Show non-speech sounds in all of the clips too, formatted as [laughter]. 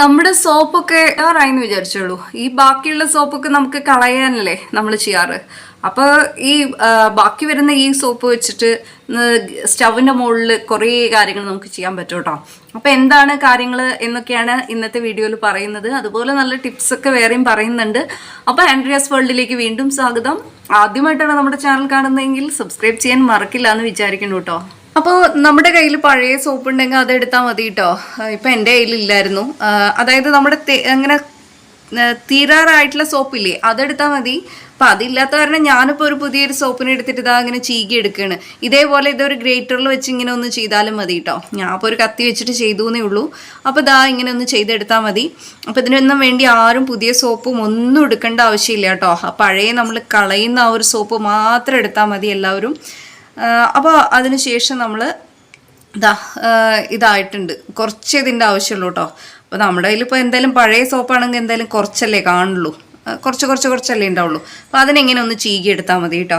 നമ്മുടെ സോപ്പൊക്കെ എന്ന് വിചാരിച്ചോളൂ ഈ ബാക്കിയുള്ള സോപ്പൊക്കെ നമുക്ക് കളയാനല്ലേ നമ്മൾ ചെയ്യാറ്. അപ്പോൾ ഈ ബാക്കി വരുന്ന ഈ സോപ്പ് വെച്ചിട്ട് സ്റ്റവിന്റെ മുകളിൽ കുറേ കാര്യങ്ങൾ നമുക്ക് ചെയ്യാൻ പറ്റും കേട്ടോ. അപ്പോൾ എന്താണ് കാര്യങ്ങൾ എന്നൊക്കെയാണ് ഇന്നത്തെ വീഡിയോയിൽ പറയുന്നത്. അതുപോലെ നല്ല ടിപ്സ് ഒക്കെ വേറെയും പറയുന്നുണ്ട്. അപ്പോൾ ആൻഡ്രിയാസ് വേൾഡിലേക്ക് വീണ്ടും സ്വാഗതം. ആദ്യമായിട്ടാണ് നമ്മുടെ ചാനൽ കാണുന്നതെങ്കിൽ സബ്സ്ക്രൈബ് ചെയ്യാൻ മറക്കില്ല എന്ന് വിചാരിക്കുന്നു കേട്ടോ. അപ്പോൾ നമ്മുടെ കയ്യിൽ പഴയ സോപ്പ് ഉണ്ടെങ്കിൽ അത് എടുത്താൽ മതി കേട്ടോ ഇപ്പം എന്റെ കയ്യിലില്ലായിരുന്നു അതായത് നമ്മുടെ അങ്ങനെ തീരാറായിട്ടുള്ള സോപ്പില്ലേ അതെടുത്താൽ മതി. അപ്പം അതില്ലാത്ത കാരണം ഞാനിപ്പോൾ ഒരു പുതിയൊരു സോപ്പിനെ എടുത്തിട്ട് ഇതാ അങ്ങനെ ചീകി എടുക്കുകയാണ് ഇതേപോലെ ഇതൊരു ഗ്രേറ്ററിൽ വെച്ച് ഇങ്ങനെ ഒന്ന് ചെയ്താലും മതി കേട്ടോ ഞാൻ അപ്പോൾ ഒരു കത്തി വെച്ചിട്ട് ചെയ്തു എന്നേ ഉള്ളൂ. അപ്പോൾ ഇതാ ഇങ്ങനെ ഒന്ന് ചെയ്തെടുത്താൽ മതി. അപ്പോൾ ഇതിനൊന്നും വേണ്ടി ആരും പുതിയ സോപ്പും ഒന്നും എടുക്കേണ്ട ആവശ്യമില്ല കേട്ടോ പഴയ നമ്മൾ കളയുന്ന ആ ഒരു സോപ്പ് മാത്രം എടുത്താൽ മതി എല്ലാവരും. അപ്പോൾ അതിനുശേഷം നമ്മൾ ഇതാ ഇതായിട്ടുണ്ട്. കുറച്ച് ഇതിന്റെ ആവശ്യമുള്ളൂ കേട്ടോ അപ്പോൾ നമ്മുടെ കയ്യിൽ ഇപ്പോൾ എന്തായാലും പഴയ സോപ്പാണെങ്കിൽ എന്തായാലും കുറച്ചല്ലേ കാണുള്ളൂ. കുറച്ച് കുറച്ച് കുറച്ചല്ലേ ഉണ്ടാവുള്ളൂ അപ്പോൾ അതിനെങ്ങനെ ഒന്ന് ചീകി എടുത്താൽ മതി കേട്ടോ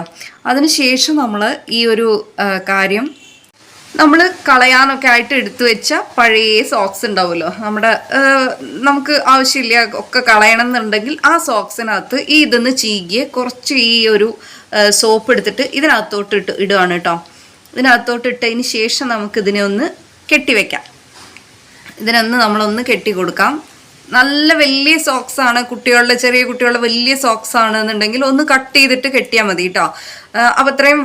അതിനുശേഷം നമ്മൾ ഈ ഒരു കാര്യം നമ്മൾ കളയാനൊക്കെ ആയിട്ട് എടുത്തു വെച്ച പഴയ സോക്സ് ഉണ്ടാവുമല്ലോ നമ്മുടെ നമുക്ക് ആവശ്യമില്ല ഒക്കെ കളയണം എന്നുണ്ടെങ്കിൽ ആ സോക്സിനകത്ത് ഈ ഇതൊന്ന് ചീകിയ കുറച്ച് ഈ ഒരു സോപ്പ് എടുത്തിട്ട് ഇതിനകത്തോട്ട് ഇട്ട് ഇടുകയാണ് കേട്ടോ ഇതിനകത്തോട്ട് ഇട്ടതിന് ശേഷം നമുക്ക് ഇതിനെ ഒന്ന് കെട്ടിവെക്കാം ഇതിനൊന്ന് നമ്മളൊന്ന് കെട്ടി കൊടുക്കാം. നല്ല വലിയ സോക്സ് ആണ്. കുട്ടികളുടെ ചെറിയ കുട്ടികളുടെ വലിയ സോക്സ് ആണ് എന്നുണ്ടെങ്കിൽ ഒന്ന് കട്ട് ചെയ്തിട്ട് കെട്ടിയാൽ മതി കേട്ടോ അപ്പം അത്രയും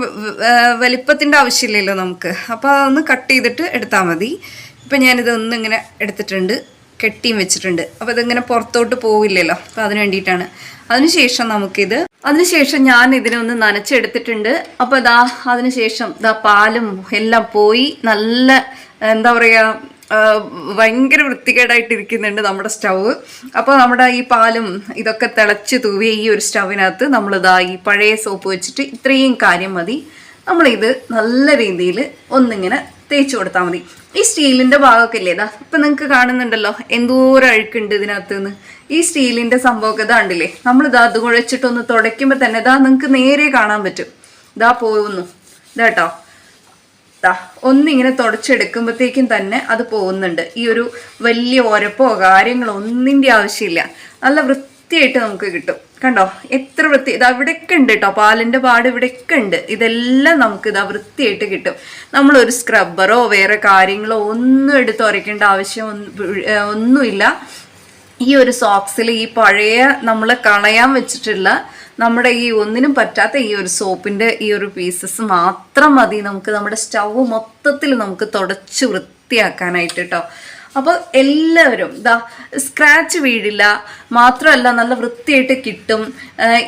വലിപ്പത്തിന്റെ ആവശ്യമില്ലല്ലോ നമുക്ക്. അപ്പോൾ അതൊന്ന് കട്ട് ചെയ്തിട്ട് എടുത്താൽ മതി. ഇപ്പം ഞാനിത് ഒന്ന് ഇങ്ങനെ എടുത്തിട്ടുണ്ട്. കെട്ടിയും വെച്ചിട്ടുണ്ട്. അപ്പോൾ ഇതിങ്ങനെ പുറത്തോട്ട് പോവില്ലല്ലോ. അപ്പോൾ അതിന് വേണ്ടിയിട്ടാണ്. അതിനുശേഷം നമുക്കിത് അതിനുശേഷം ഞാൻ ഇതിനെ ഒന്ന് നനച്ചെടുത്തിട്ടുണ്ട്. അപ്പോൾ ഇതാ അതിനുശേഷം ഇതാ പാലും എല്ലാം പോയി. നല്ല എന്താ പറയുക ഭയങ്കര വൃത്തികേടായിട്ട് ഇരിക്കുന്നുണ്ട് നമ്മുടെ സ്റ്റവ് അപ്പോൾ നമ്മുടെ ഈ പാലും ഇതൊക്കെ തിളച്ച് തൂവിയ ഈ ഒരു സ്റ്റവിനകത്ത് നമ്മളിതാ ഈ പഴയ സോപ്പ് വെച്ചിട്ട് ഇത്രയും കാര്യം മതി. നമ്മളിത് നല്ല രീതിയിൽ ഒന്നിങ്ങനെ തേച്ച് കൊടുത്താൽ മതി. ഈ സ്റ്റീലിന്റെ ഭാഗമൊക്കെ ഇല്ലേ ഇതാ ഇപ്പം നിങ്ങൾക്ക് കാണുന്നുണ്ടല്ലോ എന്തോരം അഴുക്കുണ്ട് ഇതിനകത്ത് നിന്ന് ഈ സ്റ്റീലിന്റെ സംഭവമൊക്കെ ഇതാ ഉണ്ടില്ലേ നമ്മളിതാ അത് കുഴച്ചിട്ടൊന്ന് തുടയ്ക്കുമ്പോൾ തന്നെ ഇതാ നിങ്ങൾക്ക് നേരെ കാണാൻ പറ്റും. ഇതാ പോകുന്നു ഇതാട്ടോ ദാ ഒന്നിങ്ങനെ തുടച്ചെടുക്കുമ്പോഴത്തേക്കും തന്നെ അത് പോകുന്നുണ്ട്. ഈ ഒരു വലിയ ഒരപ്പോ കാര്യങ്ങളോ ഒന്നിന്റെ ആവശ്യമില്ല. നല്ല വൃത്തിയായിട്ട് നമുക്ക് കിട്ടും. കണ്ടോ? എത്ര വൃത്തി ഇത് അവിടെയൊക്കെ ഉണ്ട് കേട്ടോ പാലിന്റെ പാട് ഇവിടെയൊക്കെ ഉണ്ട്. ഇതെല്ലാം നമുക്ക് ഇതാ വൃത്തിയായിട്ട് കിട്ടും. നമ്മളൊരു സ്ക്രബ്ബറോ വേറെ കാര്യങ്ങളോ ഒന്നും എടുത്ത് ഉരയ്ക്കേണ്ട ആവശ്യം ഒന്നുമില്ല. ഈ ഒരു സോക്സിൽ ഈ പഴയ നമ്മൾ കളയാൻ വെച്ചിട്ടുള്ള നമ്മുടെ ഈ ഒന്നിനും പറ്റാത്ത ഈ ഒരു സോപ്പിന്റെ ഈ ഒരു പീസസ് മാത്രം മതി നമുക്ക് നമ്മുടെ സ്റ്റവ് മൊത്തത്തിൽ നമുക്ക് തുടച്ച് വൃത്തിയാക്കാനായിട്ട് കേട്ടോ അപ്പോൾ എല്ലാവരും ഇതാ സ്ക്രാച്ച് വീഴില്ല മാത്രമല്ല നല്ല വൃത്തിയായിട്ട് കിട്ടും.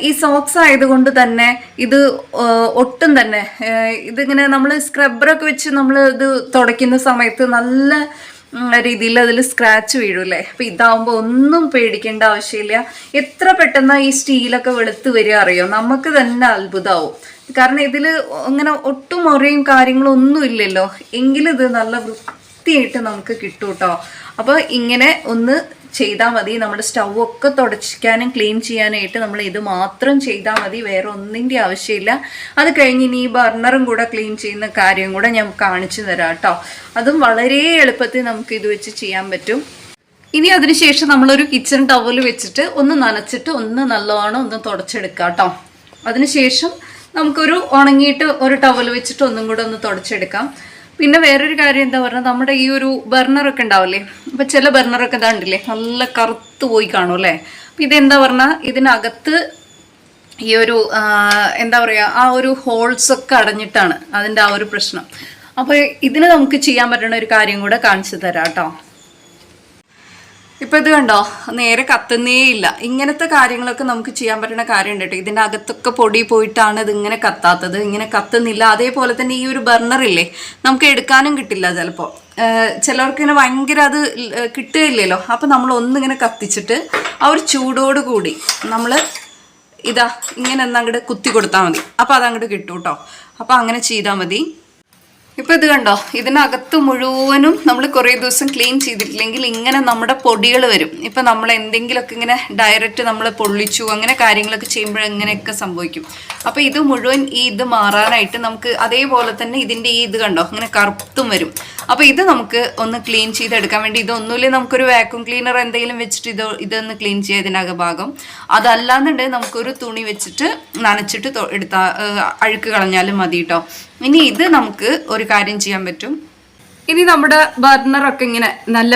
ഈ സോക്സ് ആയതുകൊണ്ട് തന്നെ ഇത് ഒട്ടും തന്നെ ഇതിങ്ങനെ നമ്മൾ സ്ക്രബ്ബറൊക്കെ വെച്ച് നമ്മൾ ഇത് തുടയ്ക്കുന്ന സമയത്ത് നല്ല രീതിയിൽ അതിൽ സ്ക്രാച്ച് വീഴൂല്ലേ? അപ്പം ഇതാവുമ്പോൾ ഒന്നും പേടിക്കേണ്ട ആവശ്യമില്ല. എത്ര പെട്ടെന്ന് ഈ സ്റ്റീലൊക്കെ വെളുത്ത് വരിക അറിയോ? നമുക്ക് തന്നെ അത്ഭുതമാവും കാരണം ഇതിൽ അങ്ങനെ ഒട്ടും മുറയും കാര്യങ്ങളൊന്നും ഇല്ലല്ലോ. എങ്കിലും ഇത് നല്ല വൃത്തിയായിട്ട് നമുക്ക് കിട്ടും കേട്ടോ അപ്പോൾ ഇങ്ങനെ ഒന്ന് ചെയ്താൽ മതി. നമ്മുടെ സ്റ്റവ് ഒക്കെ തുടച്ചിക്കാനും ക്ലീൻ ചെയ്യാനായിട്ട് നമ്മൾ ഇത് മാത്രം ചെയ്താൽ മതി. വേറെ ഒന്നിന്റെ ആവശ്യമില്ല. അത് കഴിഞ്ഞ് ഇനി ഈ ബർണറും കൂടെ ക്ലീൻ ചെയ്യുന്ന കാര്യം കൂടെ ഞാൻ കാണിച്ചു തരാം കേട്ടോ അതും വളരെ എളുപ്പത്തിൽ നമുക്ക് ഇത് വെച്ച് ചെയ്യാൻ പറ്റും. ഇനി അതിനുശേഷം നമ്മളൊരു കിച്ചൺ ടവൽ വെച്ചിട്ട് ഒന്ന് നനച്ചിട്ട് ഒന്ന് നല്ലോണം ഒന്ന് തുടച്ചെടുക്കാം കേട്ടോ അതിനുശേഷം നമുക്കൊരു ഉണങ്ങിയിട്ട് ഒരു ടവൽ വെച്ചിട്ട് ഒന്നും കൂടെ ഒന്ന് തുടച്ചെടുക്കാം. പിന്നെ വേറൊരു കാര്യം എന്താ പറഞ്ഞാൽ നമ്മുടെ ഈ ഒരു ബർണറൊക്കെ ഉണ്ടാവില്ലേ? അപ്പം ചില ബർണറൊക്കെ ഇതാണ്ടില്ലേ നല്ല കറുത്ത് പോയി കാണും അല്ലേ? അപ്പം ഇതെന്താ പറഞ്ഞാൽ ഇതിനകത്ത് ഈ ഒരു എന്താ പറയുക ആ ഒരു ഹോൾസ് ഒക്കെ അടഞ്ഞിട്ടാണ് അതിന്റെ ആ ഒരു പ്രശ്നം. അപ്പോൾ ഇതിന് നമുക്ക് ചെയ്യാൻ പറ്റുന്ന ഒരു കാര്യം കൂടെ കാണിച്ചു തരാം കേട്ടോ. ഇപ്പൊ ഇത് കണ്ടോ? നേരെ കത്തുന്നേ ഇല്ല. ഇങ്ങനത്തെ കാര്യങ്ങളൊക്കെ നമുക്ക് ചെയ്യാൻ പറ്റുന്ന കാര്യമുണ്ട് കേട്ടോ. ഇതിന്റെ അകത്തൊക്കെ പൊടി പോയിട്ടാണ് ഇത് ഇങ്ങനെ കത്താത്തത്. ഇങ്ങനെ കത്തുന്നില്ല. അതേപോലെ തന്നെ ഈ ഒരു ബർണർ ഇല്ലേ? നമുക്ക് എടുക്കാനും കിട്ടില്ല ചിലപ്പോൾ ചിലവർക്ക് ഇങ്ങനെ ഭയങ്കര അത് കിട്ടുകയില്ലല്ലോ. അപ്പം നമ്മൾ ഒന്നിങ്ങനെ കത്തിച്ചിട്ട് ആ ഒരു ചൂടോട് കൂടി നമ്മൾ ഇതാ ഇങ്ങനെ ഒന്ന് അങ്ങോട്ട് കുത്തി കൊടുത്താൽ മതി. അപ്പോൾ അതങ്ങോട്ട് കിട്ടും കേട്ടോ അപ്പോൾ അങ്ങനെ ചെയ്താൽ മതി. ഇപ്പൊ ഇത് കണ്ടോ? ഇതിനകത്ത് മുഴുവനും നമ്മൾ കുറേ ദിവസം ക്ലീൻ ചെയ്തിട്ടില്ലെങ്കിൽ ഇങ്ങനെ നമ്മുടെ പൊടികൾ വരും. ഇപ്പൊ നമ്മൾ എന്തെങ്കിലുമൊക്കെ ഇങ്ങനെ ഡയറക്റ്റ് നമ്മൾ പൊള്ളിച്ചു അങ്ങനെ കാര്യങ്ങളൊക്കെ ചെയ്യുമ്പോൾ ഇങ്ങനെയൊക്കെ സംഭവിക്കും? അപ്പൊ ഇത് മുഴുവൻ ഈ ഇത് മാറാനായിട്ട് നമുക്ക് അതേപോലെ തന്നെ ഇതിന്റെ ഈ ഇത് കണ്ടോ? ഇങ്ങനെ കറുത്തും വരും. അപ്പോൾ ഇത് നമുക്ക് ഒന്ന് ക്ലീൻ ചെയ്തെടുക്കാൻ വേണ്ടി ഇതൊന്നുമില്ല. നമുക്കൊരു വാക്യൂം ക്ലീനർ എന്തെങ്കിലും വെച്ചിട്ട് ഇത് ഇതൊന്ന് ക്ലീൻ ചെയ്തതിനക ഭാഗം. അതല്ലാന്നുണ്ടെങ്കിൽ നമുക്കൊരു തുണി വെച്ചിട്ട് നനച്ചിട്ട് എടുത്താൽ എടുത്താ അഴുക്ക് കളഞ്ഞാലും മതി കേട്ടോ ഇനി ഇത് നമുക്ക് ഒരു കാര്യം ചെയ്യാൻ പറ്റും. ഇനി നമ്മുടെ ബർണറൊക്കെ ഇങ്ങനെ നല്ല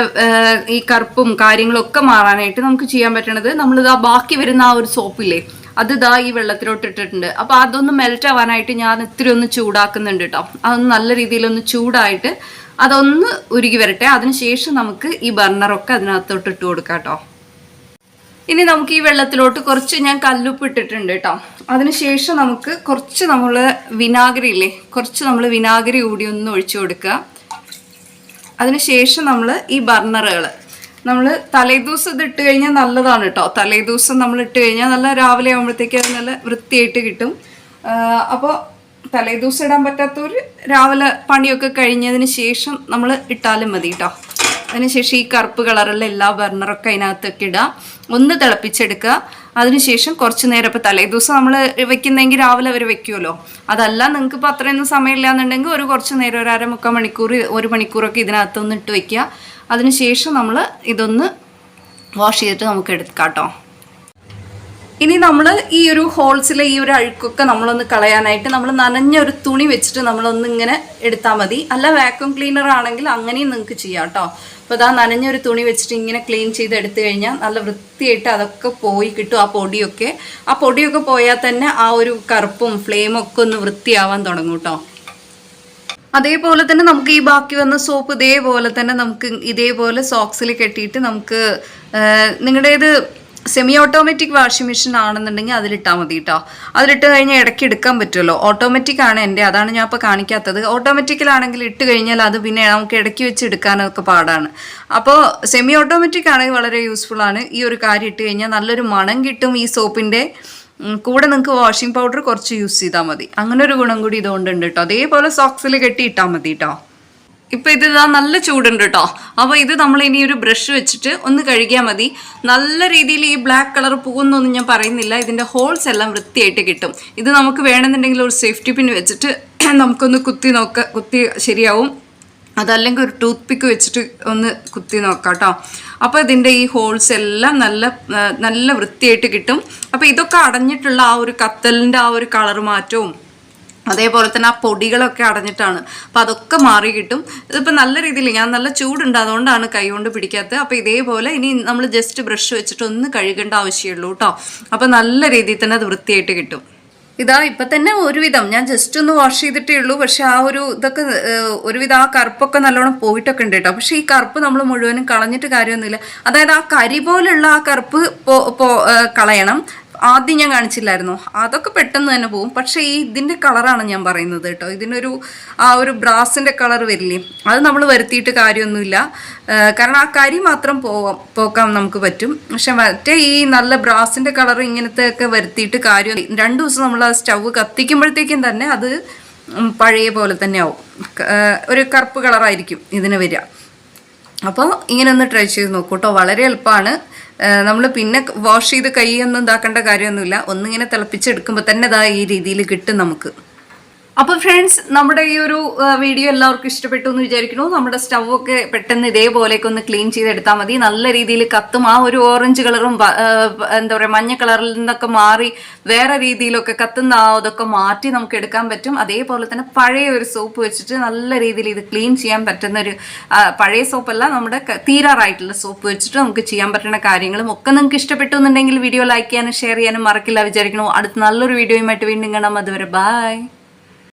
ഈ കറുപ്പും കാര്യങ്ങളൊക്കെ മാറാനായിട്ട് നമുക്ക് ചെയ്യാൻ പറ്റണത് നമ്മളിതാ ബാക്കി വരുന്ന ആ ഒരു സോപ്പില്ലേ അത് ഇതാ ഈ വെള്ളത്തിലോട്ട് ഇട്ടിട്ടുണ്ട് അപ്പൊ അതൊന്ന് മെൽറ്റ് ആവാനായിട്ട് ഞാൻ ഇത്തിരി ഒന്ന് ചൂടാക്കുന്നുണ്ട് കേട്ടോ അതൊന്ന് നല്ല രീതിയിലൊന്ന് ചൂടായിട്ട് അതൊന്ന് ഉരുകി വരട്ടെ. അതിനുശേഷം നമുക്ക് ഈ ബർണറൊക്കെ അതിനകത്തോട്ട് ഇട്ട് കൊടുക്കാം കേട്ടോ ഇനി നമുക്ക് ഈ വെള്ളത്തിലോട്ട് കുറച്ച് ഞാൻ കല്ലുപ്പ് ഇട്ടിട്ടുണ്ട് കേട്ടോ അതിനുശേഷം നമുക്ക് കുറച്ച് നമ്മൾ വിനാഗിരി ഇല്ലേ? കുറച്ച് നമ്മൾ വിനാഗിരി കൂടി ഒന്ന് ഒഴിച്ചു കൊടുക്കുക. അതിനുശേഷം നമ്മൾ ഈ ബർണറുകൾ നമ്മൾ തലേദിവസം ഇത് ഇട്ട് കഴിഞ്ഞാൽ നല്ലതാണ് കേട്ടോ തലേദിവസം നമ്മൾ ഇട്ട് കഴിഞ്ഞാൽ നല്ല രാവിലെ ആകുമ്പോഴത്തേക്ക് അത് നല്ല വൃത്തിയായിട്ട് കിട്ടും. അപ്പോൾ തലേദിവസം ഇടാൻ പറ്റാത്തവർ രാവിലെ പണിയൊക്കെ കഴിഞ്ഞതിന് ശേഷം നമ്മൾ ഇട്ടാലും മതി കേട്ടോ അതിനുശേഷം ഈ കറുപ്പ് കളറുള്ള എല്ലാ ബർണറൊക്കെ അതിനകത്തൊക്കെ ഇടുക ഒന്ന് തിളപ്പിച്ചെടുക്കുക. അതിനുശേഷം കുറച്ച് നേരം ഇപ്പോൾ തലേദിവസം നമ്മൾ വെക്കുന്നെങ്കിൽ രാവിലെ അവർ വെക്കുമല്ലോ അതല്ല നിങ്ങൾക്ക് ഇപ്പോൾ അത്രയൊന്നും സമയമില്ല എന്നുണ്ടെങ്കിൽ ഒരു കുറച്ച് നേരം ഒരു അര മുക്കാൽ മണിക്കൂർ ഒരു മണിക്കൂറൊക്കെ ഇതിനകത്തൊന്ന് ഇട്ട് വെക്കുക. അതിനുശേഷം നമ്മൾ ഇതൊന്ന് വാഷ് ചെയ്തിട്ട് നമുക്ക് എടുക്കാം കേട്ടോ ഇനി നമ്മൾ ഈ ഒരു ഹോൾസിലെ ഈ ഒരു അഴുക്കൊക്കെ നമ്മളൊന്ന് കളയാനായിട്ട് നമ്മൾ നനഞ്ഞ ഒരു തുണി വെച്ചിട്ട് നമ്മളൊന്ന് ഇങ്ങനെ എടുത്താൽ മതി. അല്ല വാക്യൂം ക്ലീനർ ആണെങ്കിൽ അങ്ങനെയും നിങ്ങൾക്ക് ചെയ്യാം കേട്ടോ അപ്പോൾ ഇതാ നനഞ്ഞ ഒരു തുണി വെച്ചിട്ട് ഇങ്ങനെ ക്ലീൻ ചെയ്ത് എടുത്തു കഴിഞ്ഞാൽ നല്ല വൃത്തിയായിട്ട് അതൊക്കെ പോയി കിട്ടും ആ പൊടിയൊക്കെ. ആ പൊടിയൊക്കെ പോയാൽ തന്നെ ആ ഒരു കറുപ്പും ഫ്ലെയിമൊക്കെ ഒന്ന് വൃത്തിയാവാൻ തുടങ്ങും കേട്ടോ അതേപോലെ തന്നെ നമുക്ക് ഈ ബാക്കി വന്ന സോപ്പ് ഇതേപോലെ തന്നെ നമുക്ക് ഇതേപോലെ സോക്സിൽ കെട്ടിയിട്ട് നമുക്ക് നിങ്ങളുടേത് സെമി ഓട്ടോമാറ്റിക് വാഷിംഗ് മെഷീൻ ആണെന്നുണ്ടെങ്കിൽ അതിലിട്ടാൽ മതി കേട്ടോ അതിലിട്ട് കഴിഞ്ഞാൽ ഇടയ്ക്ക് എടുക്കാൻ പറ്റുമല്ലോ. ഓട്ടോമാറ്റിക് ആണ് എന്റെ അതാണ് ഞാൻ ഇപ്പോൾ കാണിക്കാത്തത്. ഓട്ടോമാറ്റിക്കിലാണെങ്കിൽ ഇട്ട് കഴിഞ്ഞാൽ അത് പിന്നെ നമുക്ക് ഇടയ്ക്ക് വെച്ച് എടുക്കാനൊക്കെ പാടാണ്. അപ്പോൾ സെമി ഓട്ടോമാറ്റിക് ആണെങ്കിൽ വളരെ യൂസ്ഫുൾ ആണ്. ഈ ഒരു കാര്യം ഇട്ട് കഴിഞ്ഞാൽ നല്ലൊരു മണം കിട്ടും ഈ സോപ്പിന്റെ. കൂടെ നിങ്ങൾക്ക് വാഷിംഗ് പൗഡർ കുറച്ച് യൂസ് ചെയ്താൽ മതി. അങ്ങനെ ഒരു ഗുണം കൂടി ഇതുകൊണ്ട് ഉണ്ട് കേട്ടോ അതേപോലെ സോക്സിൽ കെട്ടി ഇട്ടാൽ മതി കേട്ടോ ഇപ്പം ഇത് ഇതാ നല്ല ചൂടുണ്ട് കേട്ടോ അപ്പോൾ ഇത് നമ്മൾ ഇനി ഒരു ബ്രഷ് വെച്ചിട്ട് ഒന്ന് കഴുകിയാൽ മതി. നല്ല രീതിയിൽ ഈ ബ്ലാക്ക് കളർ പോകുന്നൊന്നും ഞാൻ പറയുന്നില്ല. ഇതിന്റെ ഹോൾസ് എല്ലാം വൃത്തിയായിട്ട് കിട്ടും. ഇത് നമുക്ക് വേണമെന്നുണ്ടെങ്കിൽ ഒരു സേഫ്റ്റി പിൻ വെച്ചിട്ട് [clears throat] നമുക്കൊന്ന് കുത്തി നോക്ക കുത്തി ശരിയാവും. അതല്ലെങ്കിൽ ഒരു ടൂത്ത് പിക്ക് വെച്ചിട്ട് ഒന്ന് കുത്തി നോക്കാം കേട്ടോ അപ്പോൾ ഇതിന്റെ ഈ ഹോൾസ് എല്ലാം നല്ല നല്ല വൃത്തിയായിട്ട് കിട്ടും. അപ്പോൾ ഇതൊക്കെ അടഞ്ഞിട്ടുള്ള ആ ഒരു കത്തലിന്റെ ആ ഒരു കളർ മാറ്റവും അതേപോലെ തന്നെ ആ പൊടികളൊക്കെ അടഞ്ഞിട്ടാണ്. അപ്പോൾ അതൊക്കെ മാറി കിട്ടും. ഇതിപ്പോൾ നല്ല രീതിയിൽ ഞാൻ നല്ല ചൂടുണ്ട് അതുകൊണ്ടാണ് കൈകൊണ്ട് പിടിക്കാത്തത്. അപ്പോൾ ഇതേപോലെ ഇനി നമ്മൾ ജസ്റ്റ് ബ്രഷ് വെച്ചിട്ട് ഒന്ന് കഴുകേണ്ട ആവശ്യമുള്ളൂ കേട്ടോ അപ്പോൾ നല്ല രീതിയിൽ തന്നെ അത് വൃത്തിയായിട്ട് കിട്ടും. ഇതാ ഇപ്പൊ തന്നെ ഒരുവിധം. ഞാൻ ജസ്റ്റ് ഒന്ന് വാഷ് ചെയ്തിട്ടേ ഉള്ളൂ. പക്ഷെ ആ ഒരു ഇതൊക്കെ ഒരുവിധം ആ കറുപ്പൊക്കെ നല്ലോണം പോയിട്ടൊക്കെ ഉണ്ട് കേട്ടോ പക്ഷെ ഈ കറുപ്പ് നമ്മൾ മുഴുവനും കളഞ്ഞിട്ട് കാര്യമൊന്നുമില്ല. അതായത് ആ കരി പോലുള്ള ആ കറുപ്പ് കളയണം. ആദ്യം ഞാൻ കാണിച്ചില്ലായിരുന്നു. അതൊക്കെ പെട്ടെന്ന് തന്നെ പോകും. പക്ഷേ ഈ ഇതിന്റെ കളറാണ് ഞാൻ പറയുന്നത് കേട്ടോ. ഇതിനൊരു ആ ഒരു ബ്രാസിന്റെ കളർ വരില്ലേ? അത് നമ്മൾ വരുത്തിയിട്ട് കാര്യമൊന്നുമില്ല. കാരണം ആ കരി മാത്രം പോവാം പോക്കാൻ നമുക്ക് പറ്റും. പക്ഷെ മറ്റേ ഈ നല്ല ബ്രാസിന്റെ കളർ ഇങ്ങനത്തെ ഒക്കെ വരുത്തിയിട്ട് കാര്യം രണ്ട് ദിവസം നമ്മൾ ആ സ്റ്റവ് കത്തിക്കുമ്പോഴത്തേക്കും തന്നെ അത് പഴയ പോലെ തന്നെ ആവും. ഒരു കറുപ്പ് കളറായിരിക്കും ഇതിന് വരിക. അപ്പോൾ ഇങ്ങനെ ഒന്ന് ട്രൈ ചെയ്ത് നോക്കൂ കേട്ടോ. വളരെ എളുപ്പമാണ്. നമ്മൾ പിന്നെ വാഷ് ചെയ്ത് കൈയൊന്നും ഇതാക്കേണ്ട കാര്യമൊന്നുമില്ല. ഒന്നിങ്ങനെ തിളപ്പിച്ചെടുക്കുമ്പോൾ തന്നെ ഇതാ ഈ രീതിയിൽ കിട്ടും നമുക്ക്. അപ്പോൾ ഫ്രണ്ട്സ് നമ്മുടെ ഈ ഒരു വീഡിയോ എല്ലാവർക്കും ഇഷ്ടപ്പെട്ടു എന്ന് വിചാരിക്കുന്നു. നമ്മുടെ സ്റ്റവ് ഒക്കെ പെട്ടെന്ന് ഇതേപോലെയൊക്കെ ഒന്ന് ക്ലീൻ ചെയ്തെടുത്താൽ മതി. നല്ല രീതിയിൽ കത്തും ആ ഒരു ഓറഞ്ച് കളറും എന്താ പറയുക മഞ്ഞ കളറിൽ നിന്നൊക്കെ മാറി വേറെ രീതിയിലൊക്കെ കത്തുന്ന ആ അതൊക്കെ മാറ്റി നമുക്ക് എടുക്കാൻ പറ്റും. അതേപോലെ തന്നെ പഴയ ഒരു സോപ്പ് വെച്ചിട്ട് നല്ല രീതിയിൽ ഇത് ക്ലീൻ ചെയ്യാൻ പറ്റുന്ന ഒരു പഴയ സോപ്പല്ല നമ്മുടെ തീരാറായിട്ടുള്ള സോപ്പ് വെച്ചിട്ട് നമുക്ക് ചെയ്യാൻ പറ്റുന്ന കാര്യങ്ങളും ഒക്കെ നിങ്ങൾക്ക് ഇഷ്ടപ്പെട്ടു എന്നുണ്ടെങ്കിൽ വീഡിയോ ലൈക്ക് ചെയ്യാനും ഷെയർ ചെയ്യാനും മറക്കില്ല വിചാരിക്കണോ അടുത്ത നല്ലൊരു വീഡിയോയുമായിട്ട് വീണ്ടും കാണാം. അതുവരെ ബൈ